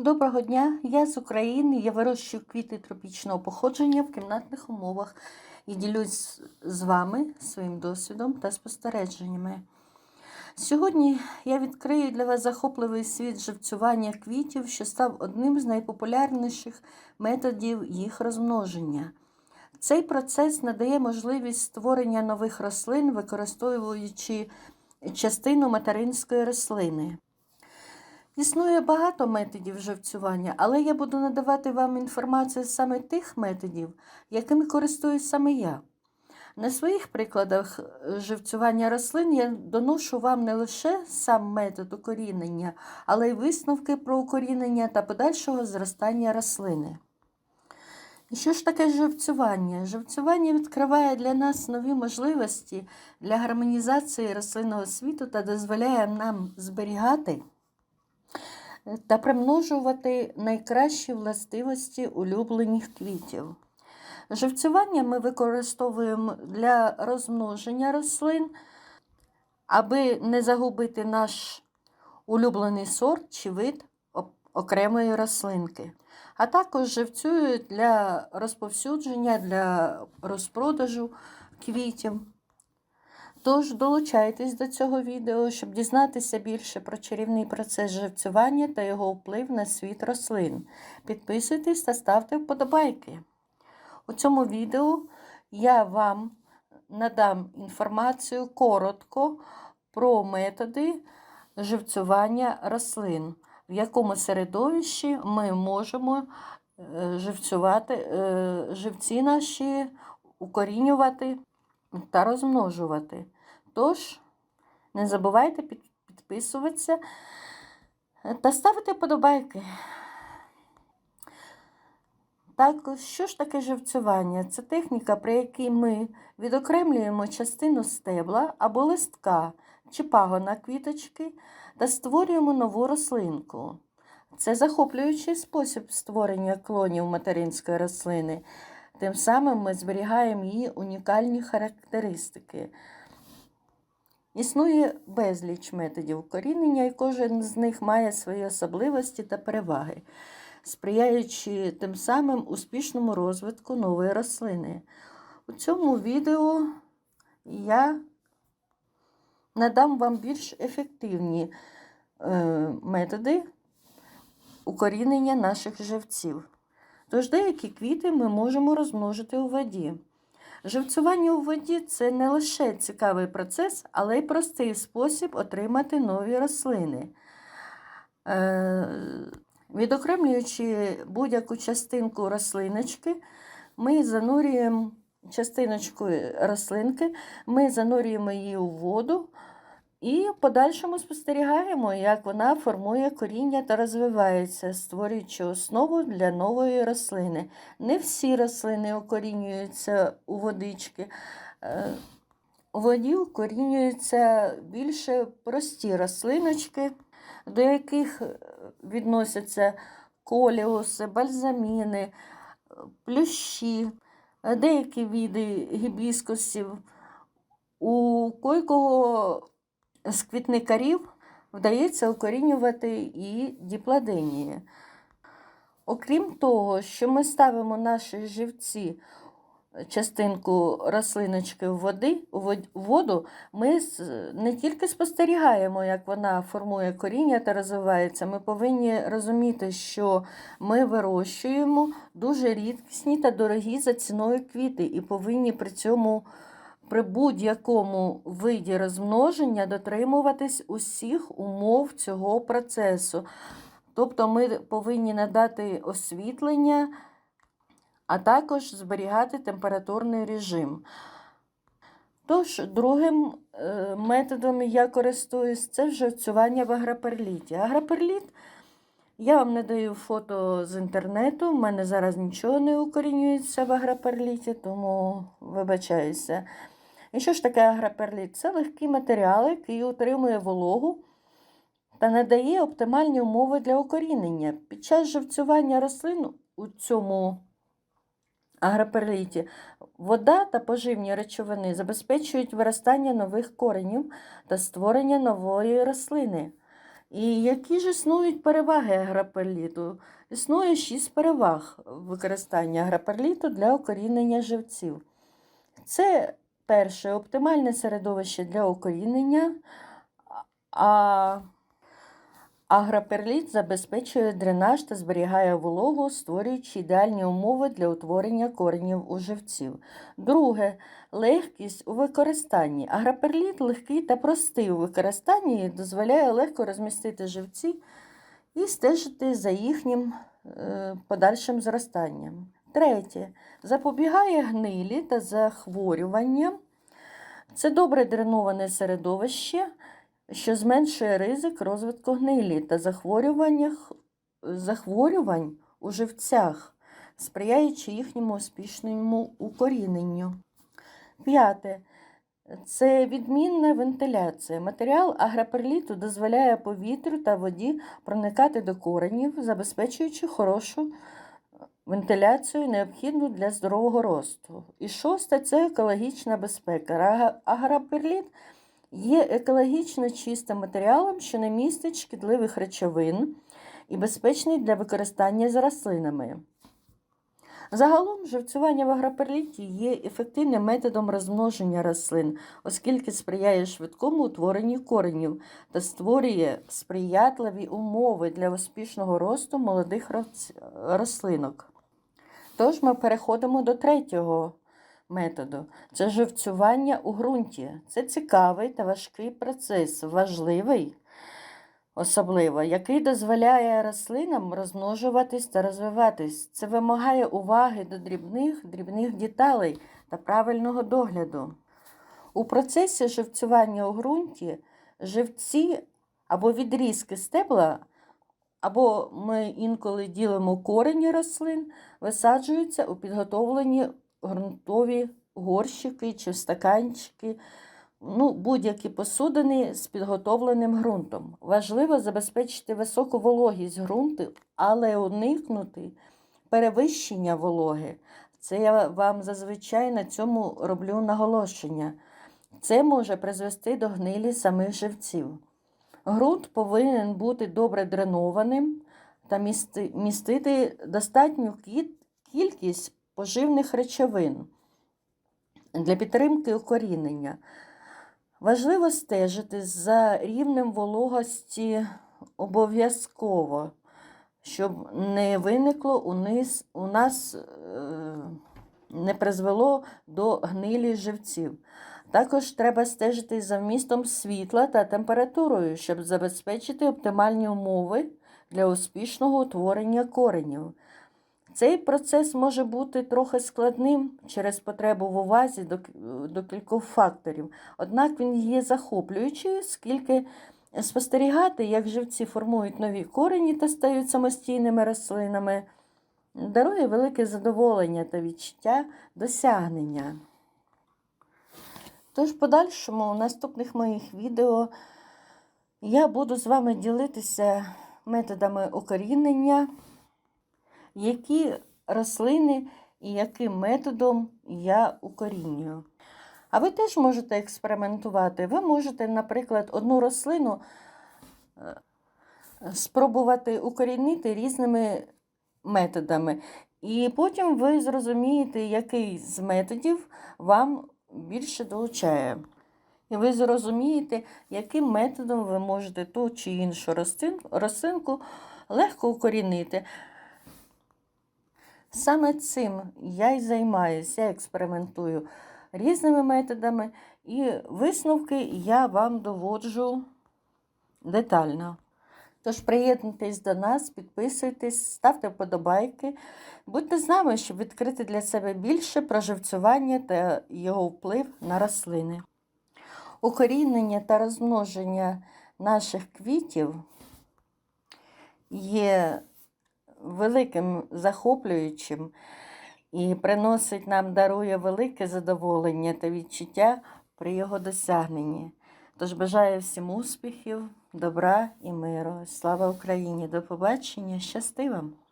Доброго дня, я з України. Я вирощую квіти тропічного походження в кімнатних умовах і ділюсь з вами своїм досвідом та спостереженнями. Сьогодні я відкрию для вас захопливий світ живцювання квітів, що став одним з найпопулярніших методів їх розмноження. Цей процес надає можливість створення нових рослин, використовуючи частину материнської рослини. Існує багато методів живцювання, але я буду надавати вам інформацію саме тих методів, якими користуюсь саме я. На своїх прикладах е, живцювання рослин я доношу вам не лише сам метод укорінення, але й висновки про укорінення та подальшого зростання рослини. І що ж таке живцювання? Живцювання відкриває для нас нові можливості для гармонізації рослинного світу та дозволяє нам зберігати та примножувати найкращі властивості улюблених квітів. Живцювання ми використовуємо для розмноження рослин, аби не загубити наш улюблений сорт чи вид окремої рослинки. А також живцюють для розповсюдження, для розпродажу квітів. Тож долучайтесь до цього відео, щоб дізнатися більше про чарівний процес живцювання та його вплив на світ рослин. Підписуйтесь та ставте вподобайки. У цьому відео я вам надам інформацію коротко про методи живцювання рослин, в якому середовищі ми можемо живцювати живці наші укорінювати та розмножувати. Тож, не забувайте підписуватися та ставити подобайки. Так, що ж таке живцювання? Це техніка, при якій ми відокремлюємо частину стебла або листка чи пагона квіточки та створюємо нову рослинку. Це захоплюючий спосіб створення клонів материнської рослини. Тим самим ми зберігаємо її унікальні характеристики. Існує безліч методів укорінення, і кожен з них має свої особливості та переваги, сприяючи тим самим успішному розвитку нової рослини. У цьому відео я надам вам більш ефективні е, методи укорінення наших живців. Тож деякі квіти ми можемо розмножити у воді. Живцювання у воді це не лише цікавий процес, але й простий спосіб отримати нові рослини. Е, відокремлюючи будь-яку частинку рослиночки, ми занурюємо частиночку рослинки, ми занурюємо її у воду. І в подальшому спостерігаємо, як вона формує коріння та розвивається, створюючи основу для нової рослини. Не всі рослини укорінюються у водички. Е, у воді укорінюються більше прості рослиночки, до яких відносяться коліуси, бальзаміни, плющі, деякі види гібіскусів. У койкого з квітникарів вдається укорінювати і діпладенії. Окрім того, що ми ставимо наші живці, частинку рослиночки в води, у воду, ми не тільки спостерігаємо, як вона формує коріння та розвивається, ми повинні розуміти, що ми вирощуємо дуже рідкісні та дорогі за ціною квіти, і повинні при цьому при будь-якому виді розмноження дотримуватись усіх умов цього процесу. Тобто ми повинні надати освітлення, а також зберігати температурний режим. Тож, другим е, методом я користуюсь, це вживцювання в агроперліті. Агроперліт я вам не даю фото з інтернету, в мене зараз нічого не укорінюється в агроперліті, тому вибачаюся. І що ж таке агроперліт? Це легкий матеріал, який утримує вологу та надає оптимальні умови для укорінення. Під час живцювання рослин у цьому агроперліті вода та поживні речовини забезпечують виростання нових коренів та створення нової рослини. І які ж існують переваги агроперліту? Існує шість переваг використання агроперліту для укорінення живців. Це перше оптимальне середовище для укорінення, а агроперліт забезпечує дренаж та зберігає вологу, створюючи ідеальні умови для утворення коренів у живців. Друге легкість у використанні. Агроперліт легкий та простий у використанні і дозволяє легко розмістити живці і стежити за їхнім е, подальшим зростанням. Третє. Запобігає гнилі та захворюванням. Це добре дреноване середовище, що зменшує ризик розвитку гнилі та захворювань у живцях, сприяючи їхньому успішному укоріненню. П'яте. Це відмінна вентиляція. Матеріал агроперліту дозволяє повітрю та воді проникати до коренів, забезпечуючи хорошу вентиляцію, необхідну для здорового росту. І шосте це екологічна безпека. Агроперліт є екологічно чистим матеріалом, що не містить шкідливих речовин і безпечний для використання з рослинами. Загалом живцювання в агроперліті є ефективним методом розмноження рослин, оскільки сприяє швидкому утворенню коренів та створює сприятливі умови для успішного росту молодих рослинок. Тож ми переходимо до третього методу це живцювання у ґрунті. Це цікавий та важкий процес, важливий особливо, який дозволяє рослинам розмножуватись та розвиватись. Це вимагає уваги до дрібних, дрібних деталей та правильного догляду. У процесі живцювання у ґрунті живці або відрізки стебла, або ми інколи ділимо корені рослин, висаджуються у підготовлені ґрунтові горщики чи стаканчики, ну, будь-які посудини з підготовленим ґрунтом. Важливо забезпечити високу вологість ґрунту, але уникнути перевищення вологи. Це я вам зазвичай на цьому роблю наголошення. Це може призвести до гнилі самих живців. Ґрунт повинен бути добре дренованим та місти- містити достатню кількість поживних речовин для підтримки укорінення. Важливо стежити за рівнем вологості обов'язково, щоб не виникло у, у нас е, не призвело до гнилі живців. Також треба стежити за вмістом світла та температурою, щоб забезпечити оптимальні умови для успішного утворення коренів. Цей процес може бути трохи складним через потребу в увазі до, до кількох факторів, однак він є захоплюючий, оскільки спостерігати, як живці формують нові корені та стають самостійними рослинами, дарує велике задоволення та відчуття досягнення. Тож, в подальшому, у наступних моїх відео я буду з вами ділитися методами укорінення, які рослини і яким методом я укорінюю. А ви теж можете експериментувати. Ви можете, наприклад, одну рослину е, спробувати укорінити різними методами. І потім ви зрозумієте, який з методів вам більше долучає. І ви зрозумієте, яким методом ви можете ту чи іншу рослин- рослинку легко укорінити. Саме цим я й займаюся, я експериментую різними методами, і висновки я вам доводжу детально. Тож приєднуйтесь до нас, підписуйтесь, ставте вподобайки. Будьте з нами, щоб відкрити для себе більше про живцювання та його вплив на рослини. Укорінення та розмноження наших квітів є великим захоплюючим і приносить нам, дарує велике задоволення та відчуття при його досягненні. Тож бажаю всім успіхів, добра і миру. Слава Україні! До побачення! Щасти вам!